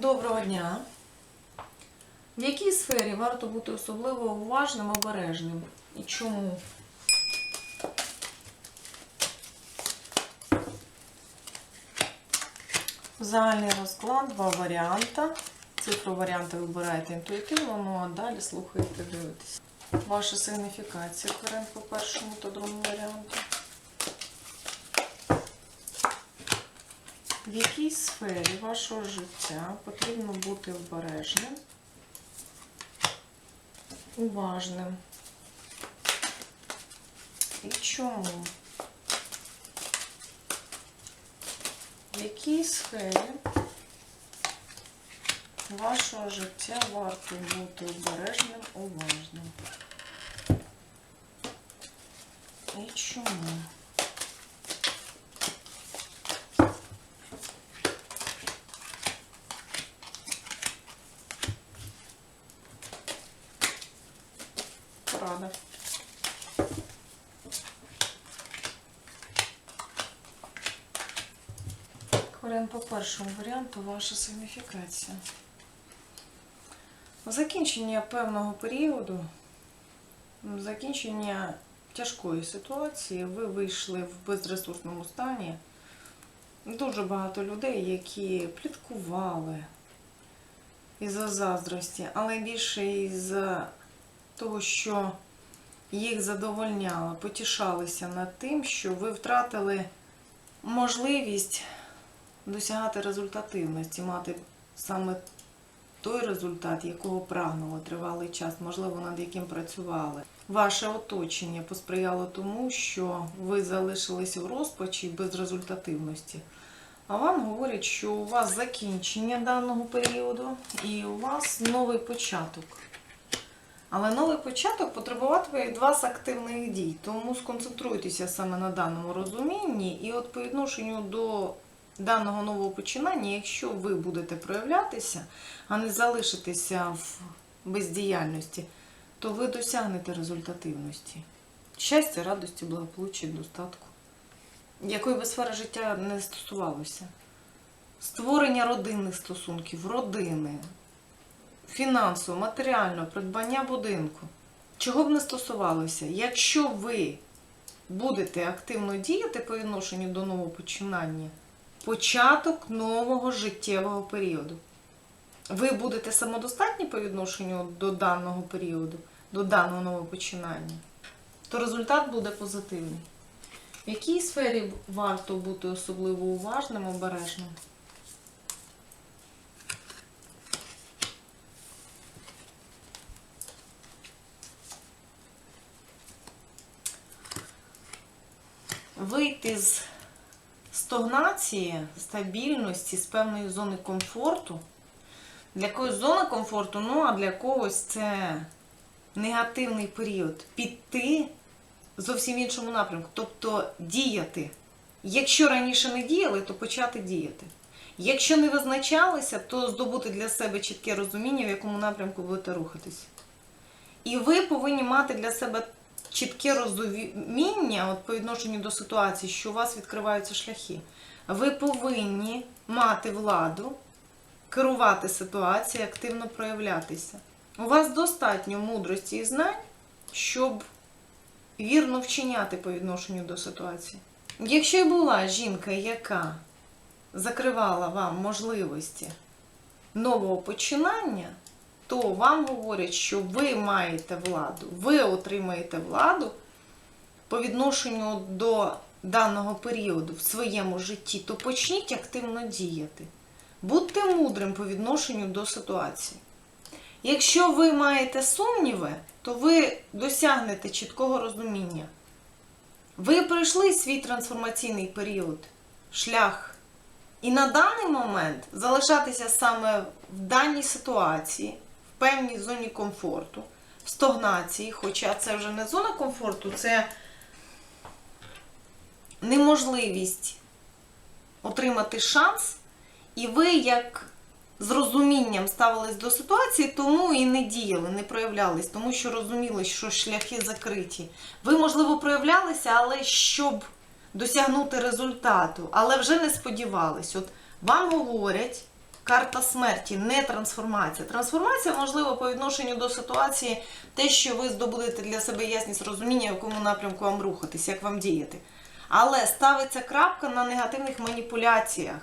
Доброго дня. В якій сфері варто бути особливо уважним, обережним? І чому? Загальний розклад, два варіанти. Цифру варіанти вибираєте інтуїтивно, ну а далі слухаєте, дивитесь. Ваша сигніфікація корен по першому та другому варіанту. В якій сфері вашого життя потрібно бути обережним, уважним? І чому? В якій сфері вашого життя варто бути обережним, уважним? І чому? Порада. Варіант по першому варіанту ваша сигніфікація. Закінчення певного періоду, закінчення тяжкої ситуації, ви вийшли в безресурсному стані. Дуже багато людей, які пліткували із-за заздрості, але більше із-за того, що їх задовольняло, потішалися над тим, що ви втратили можливість досягати результативності, мати саме той результат, якого прагнули тривалий час, можливо, над яким працювали. Ваше оточення посприяло тому, що ви залишилися в розпачі без результативності. А вам говорять, що у вас закінчення даного періоду і у вас новий початок. Але новий початок потребуватиме від вас активних дій. Тому сконцентруйтеся саме на даному розумінні, і от по відношенню до даного нового починання, якщо ви будете проявлятися, а не залишитеся в бездіяльності, то ви досягнете результативності. Щастя, радості, благополуччя, достатку. Якої би сфери життя не стосувалося. Створення родинних стосунків, родини, фінансово, матеріально, придбання будинку. Чого б не стосувалося, якщо ви будете активно діяти по відношенню до нового починання, початок нового життєвого періоду. Ви будете самодостатні по відношенню до даного періоду, до даного нового починання, то результат буде позитивний. В якій сфері варто бути особливо уважним, обережним? Вийти з стагнації, стабільності, з певної зони комфорту. Для когось зона комфорту, ну а для когось це негативний період. Піти зовсім іншому напрямку, тобто діяти. Якщо раніше не діяли, то почати діяти. Якщо не визначалися, то здобути для себе чітке розуміння, в якому напрямку будете рухатись. І ви повинні мати для себе чітке розуміння от по відношенню до ситуації, що у вас відкриваються шляхи. Ви повинні мати владу, керувати ситуацією, активно проявлятися. У вас достатньо мудрості і знань, щоб вірно вчиняти по відношенню до ситуації. Якщо й була жінка, яка закривала вам можливості нового починання, то вам говорять, що ви маєте владу, ви отримаєте владу по відношенню до даного періоду в своєму житті, то почніть активно діяти. Будьте мудрим по відношенню до ситуації. Якщо ви маєте сумніви, то ви досягнете чіткого розуміння. Ви пройшли свій трансформаційний період, шлях. І на даний момент залишатися саме в даній ситуації, певній зоні комфорту, в стагнації, хоча це вже не зона комфорту, це неможливість отримати шанс, і ви як з розумінням ставились до ситуації, тому і не діяли, не проявлялись, тому що розуміли, що шляхи закриті. Ви, можливо, проявлялися, але щоб досягнути результату, але вже не сподівались. От вам говорять, Карта смерті, не трансформація. Трансформація можлива по відношенню до ситуації, те, що ви здобудете для себе ясність розуміння, в якому напрямку вам рухатись, як вам діяти. Але ставиться крапка на негативних маніпуляціях.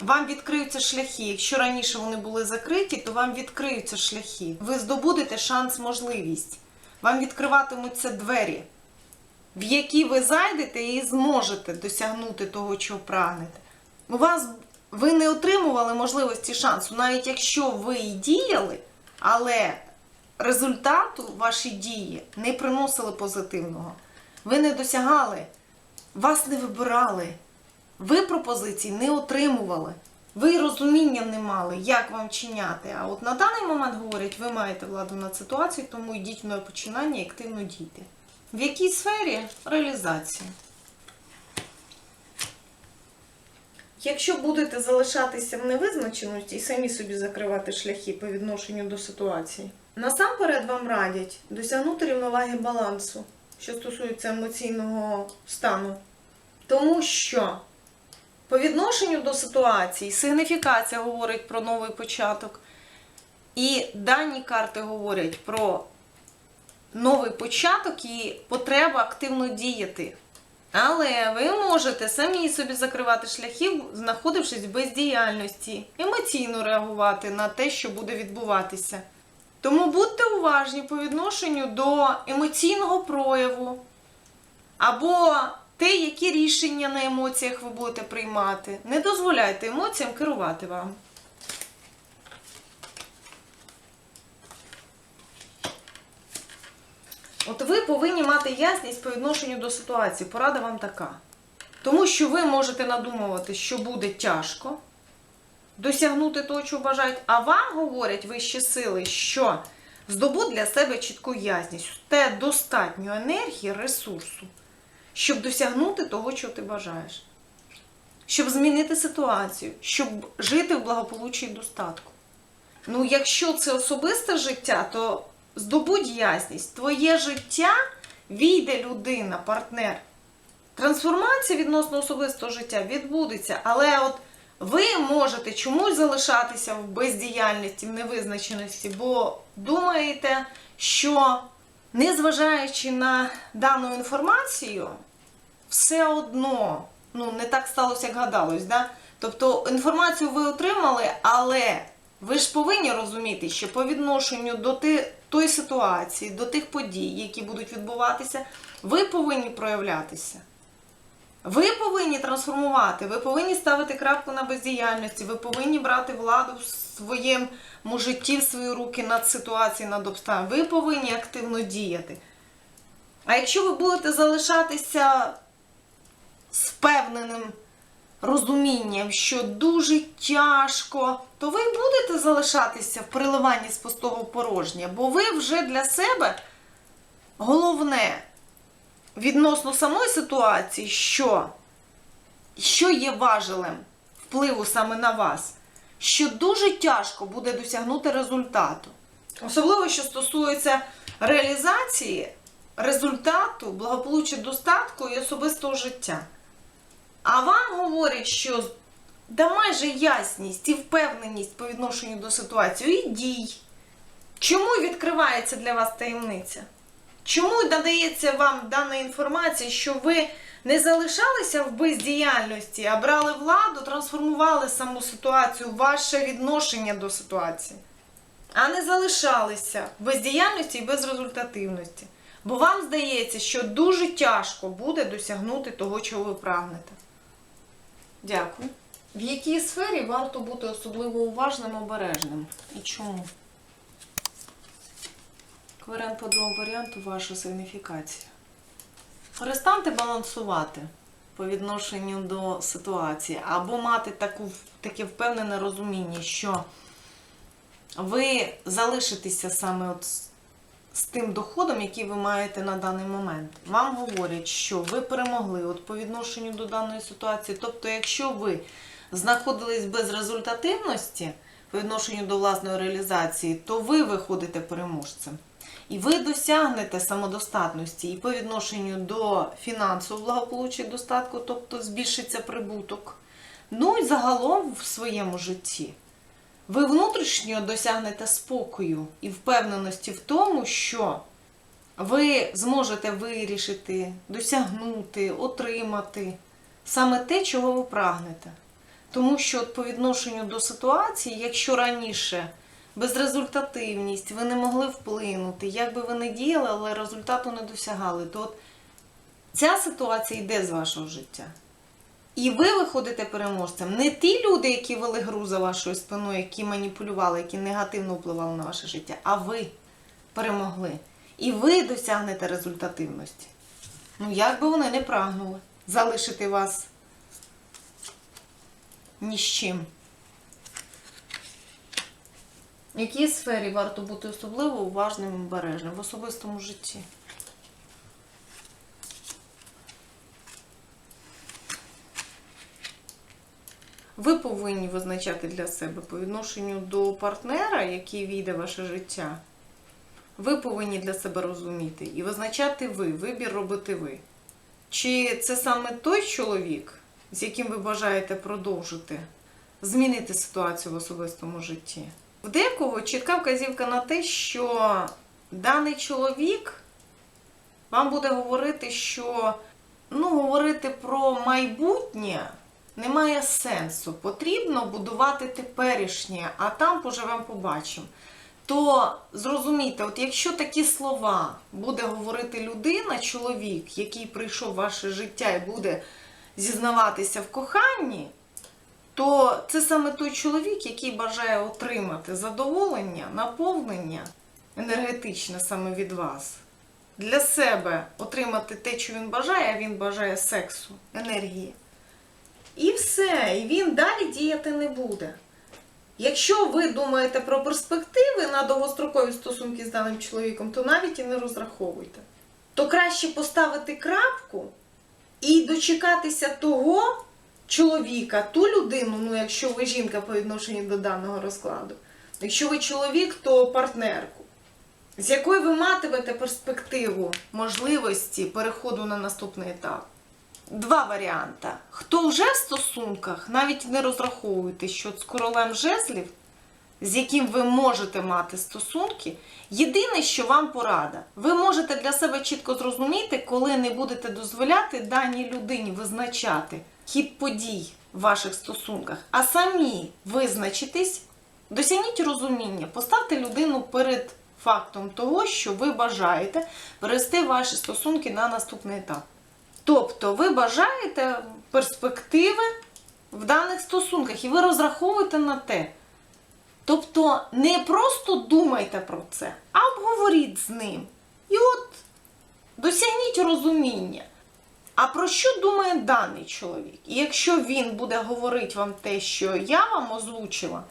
Вам відкриються шляхи. Якщо раніше вони були закриті, то вам відкриються шляхи. Ви здобудете шанс, можливість. Вам відкриватимуться двері, в які ви зайдете і зможете досягнути того, чого прагнете. У вас ви не отримували можливості шансу, навіть якщо ви і діяли, але результату ваші дії не приносили позитивного. Ви не досягали, вас не вибирали. Ви пропозицій не отримували. Ви розуміння не мали, як вам чиняти. А от на даний момент говорять, ви маєте владу над ситуацією, тому йдіть в нове починання і активно дійте. В якій сфері реалізації? Якщо будете залишатися в невизначеності і самі собі закривати шляхи по відношенню до ситуації, насамперед вам радять досягнути рівноваги балансу, що стосується емоційного стану. Тому що по відношенню до ситуації сигніфікація говорить про новий початок, і дані карти говорять про новий початок і потреба активно діяти. Але ви можете самі собі закривати шляхи, знаходившись в бездіяльності, емоційно реагувати на те, що буде відбуватися. Тому будьте уважні по відношенню до емоційного прояву або те, які рішення на емоціях ви будете приймати. Не дозволяйте емоціям керувати вам. От ви повинні мати ясність по відношенню до ситуації. Порада вам така. Тому що ви можете надумувати, що буде тяжко досягнути того, чого бажають, а вам говорять вищі сили, що здобудь для себе чітку ясність, те достатньо енергії, ресурсу, щоб досягнути того, чого ти бажаєш. Щоб змінити ситуацію, щоб жити в благополуччі і достатку. Ну, якщо це особисте життя, то здобудь ясність. Твоє життя війде людина, партнер. Трансформація відносно особистого життя відбудеться, але от ви можете чомусь залишатися в бездіяльності, в невизначеності, бо думаєте, що незважаючи на дану інформацію, все одно ну, не так сталося, як гадалось. Да? Тобто інформацію ви отримали, але ви ж повинні розуміти, що по відношенню до ти- тої ситуації, до тих подій, які будуть відбуватися, ви повинні проявлятися. Ви повинні трансформувати, ви повинні ставити крапку на бездіяльності, ви повинні брати владу в своєму житті, в свої руки над ситуацією, над обставинами. Ви повинні активно діяти. А якщо ви будете залишатися з впевненим розумінням, що дуже тяжко, то ви будете залишатися в приливанні з пустого порожнє, бо ви вже для себе головне відносно самої ситуації, що, що є важелем впливу саме на вас, що дуже тяжко буде досягнути результату. Особливо, що стосується реалізації результату, благополуччя достатку і особистого життя. А вам говорять, що да майже ясність і впевненість по відношенню до ситуації і дій. Чому відкривається для вас таємниця? Чому надається вам дана інформація, що ви не залишалися в бездіяльності, а брали владу, трансформували саму ситуацію, ваше відношення до ситуації, а не залишалися в бездіяльності і безрезультативності? Бо вам здається, що дуже тяжко буде досягнути того, чого ви прагнете. Дякую. В якій сфері варто бути особливо уважним обережним? І чому? Варіант по другому варіанту ваша сигніфікація. Перестаньте балансувати по відношенню до ситуації, або мати таку, таке впевнене розуміння, що ви залишитеся саме от з, тим доходом, який ви маєте на даний момент. Вам говорять, що ви перемогли от по відношенню до даної ситуації. Тобто, якщо ви знаходились без результативності по відношенню до власної реалізації, то ви виходите переможцем. І ви досягнете самодостатності і по відношенню до фінансового благополуччя і достатку, тобто збільшиться прибуток. Ну і загалом в своєму житті. Ви внутрішньо досягнете спокою і впевненості в тому, що ви зможете вирішити, досягнути, отримати саме те, чого ви прагнете. Тому що от по відношенню до ситуації, якщо раніше безрезультативність, ви не могли вплинути, як би ви не діяли, але результату не досягали, то от ця ситуація йде з вашого життя. І ви виходите переможцем. Не ті люди, які вели гру за вашою спиною, які маніпулювали, які негативно впливали на ваше життя, а ви перемогли. І ви досягнете результативності. Ну, як би вони не прагнули залишити вас ні з чим. В якій сфері варто бути особливо уважним і обережним в особистому житті? Ви повинні визначати для себе по відношенню до партнера, який війде в ваше життя. Ви повинні для себе розуміти і визначати ви, вибір робити ви. Чи це саме той чоловік, з яким ви бажаєте продовжити змінити ситуацію в особистому житті? В декого чітка вказівка на те, що даний чоловік вам буде говорити, що ну, говорити про майбутнє немає сенсу. Потрібно будувати теперішнє, а там поживемо побачимо. То зрозумійте, от якщо такі слова буде говорити людина, чоловік, який прийшов в ваше життя і буде зізнаватися в коханні, то це саме той чоловік, який бажає отримати задоволення, наповнення енергетичне саме від вас. Для себе отримати те, що він бажає, а він бажає сексу, енергії. І все, і він далі діяти не буде. Якщо ви думаєте про перспективи на довгострокові стосунки з даним чоловіком, то навіть і не розраховуйте. То краще поставити крапку і дочекатися того чоловіка, ту людину, ну якщо ви жінка по відношенню до даного розкладу, якщо ви чоловік, то партнерку, з якою ви матимете перспективу можливості переходу на наступний етап. Два варіанти. Хто вже в стосунках, навіть не розраховуйте, що з королем жезлів, з яким ви можете мати стосунки, єдине, що вам порада, ви можете для себе чітко зрозуміти, коли не будете дозволяти даній людині визначати хід подій в ваших стосунках, а самі визначитись, досягніть розуміння, поставте людину перед фактом того, що ви бажаєте перевести ваші стосунки на наступний етап. Тобто ви бажаєте перспективи в даних стосунках, і ви розраховуєте на те. Тобто не просто думайте про це, а обговоріть з ним. І от досягніть розуміння. А про що думає даний чоловік? І якщо він буде говорити вам те, що я вам озвучила,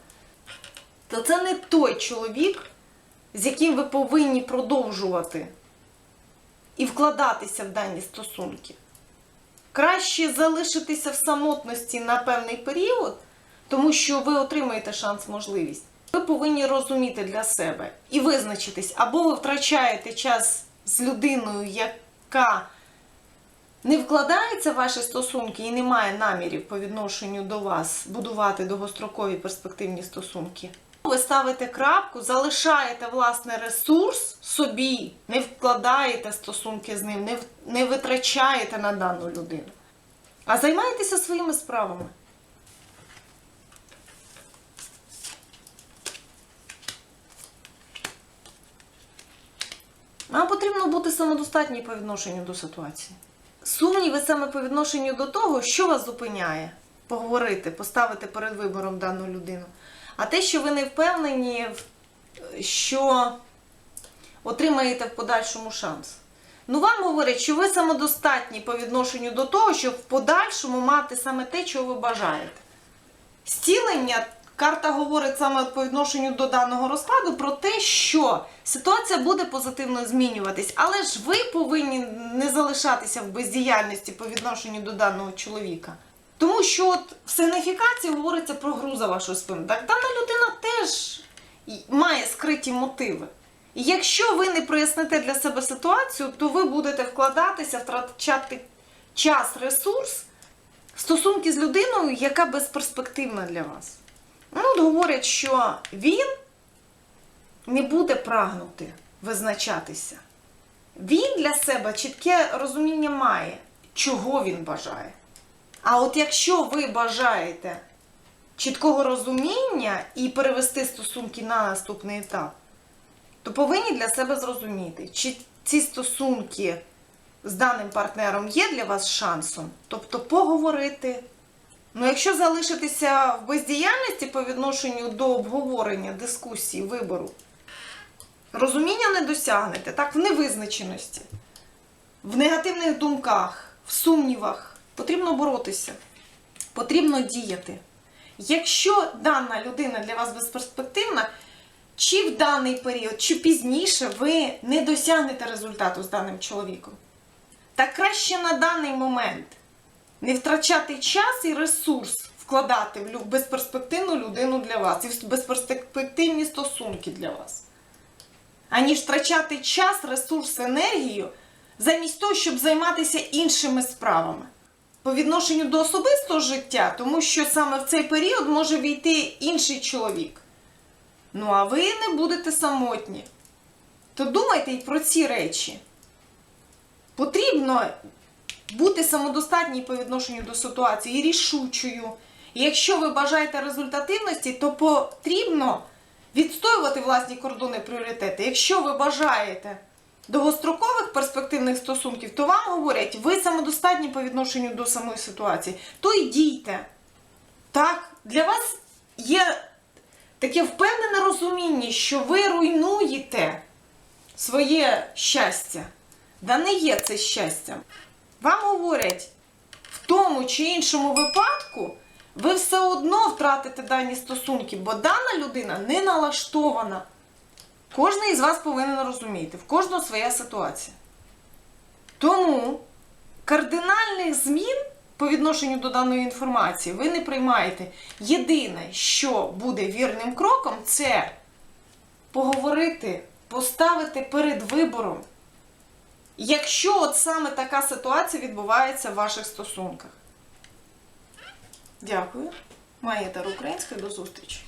то це не той чоловік, з яким ви повинні продовжувати і вкладатися в дані стосунки. Краще залишитися в самотності на певний період, тому що ви отримаєте шанс, можливість. Ви повинні розуміти для себе і визначитись, або ви втрачаєте час з людиною, яка не вкладається в ваші стосунки і не має намірів по відношенню до вас будувати довгострокові перспективні стосунки. Ви ставите крапку, залишаєте власне ресурс собі, не вкладаєте стосунки з ним, не, не витрачаєте на дану людину, а займаєтеся своїми справами. Нам потрібно бути самодостатні по відношенню до ситуації. Сумніви саме по відношенню до того, що вас зупиняє поговорити, поставити перед вибором дану людину. А те, що ви не впевнені, що отримаєте в подальшому шанс. Ну, вам говорять, що ви самодостатні по відношенню до того, щоб в подальшому мати саме те, чого ви бажаєте. Зцілення карта говорить саме по відношенню до даного розкладу про те, що ситуація буде позитивно змінюватись, але ж ви повинні не залишатися в бездіяльності по відношенню до даного чоловіка. Тому що от в сигніфікації говориться про гру за вашу спину. Так дана людина теж має скриті мотиви. І якщо ви не проясните для себе ситуацію, то ви будете вкладатися, втрачати час, ресурс в стосунки з людиною, яка безперспективна для вас. Ну, от говорять, що він не буде прагнути визначатися. Він для себе чітке розуміння має, чого він бажає. А от якщо ви бажаєте чіткого розуміння і перевести стосунки на наступний етап, то повинні для себе зрозуміти, чи ці стосунки з даним партнером є для вас шансом, тобто поговорити. Ну, якщо залишитися в бездіяльності по відношенню до обговорення, дискусії, вибору, розуміння не досягнете, так, в невизначеності, в негативних думках, в сумнівах, потрібно боротися, потрібно діяти. Якщо дана людина для вас безперспективна, чи в даний період, чи пізніше ви не досягнете результату з даним чоловіком, так краще на даний момент не втрачати час і ресурс вкладати в безперспективну людину для вас і в безперспективні стосунки для вас, аніж втрачати час, ресурс, енергію замість того, щоб займатися іншими справами. По відношенню до особистого життя, тому що саме в цей період може війти інший чоловік. Ну, а ви не будете самотні. То думайте і про ці речі. Потрібно бути самодостатній по відношенню до ситуації рішучою. І якщо ви бажаєте результативності, то потрібно відстоювати власні кордони пріоритети. Якщо ви бажаєте довгострокових перспективних стосунків, то вам говорять, ви самодостатні по відношенню до самої ситуації, то й дійте. Так, для вас є таке впевнене розуміння, що ви руйнуєте своє щастя. Да не є це щастям. Вам говорять, в тому чи іншому випадку ви все одно втратите дані стосунки, бо дана людина не налаштована. Кожен із вас повинен розуміти, в кожного своя ситуація. Тому кардинальних змін по відношенню до даної інформації ви не приймаєте. Єдине, що буде вірним кроком, це поговорити, поставити перед вибором. Якщо от саме така ситуація відбувається в ваших стосунках. Дякую. Моя Тара До зустрічі.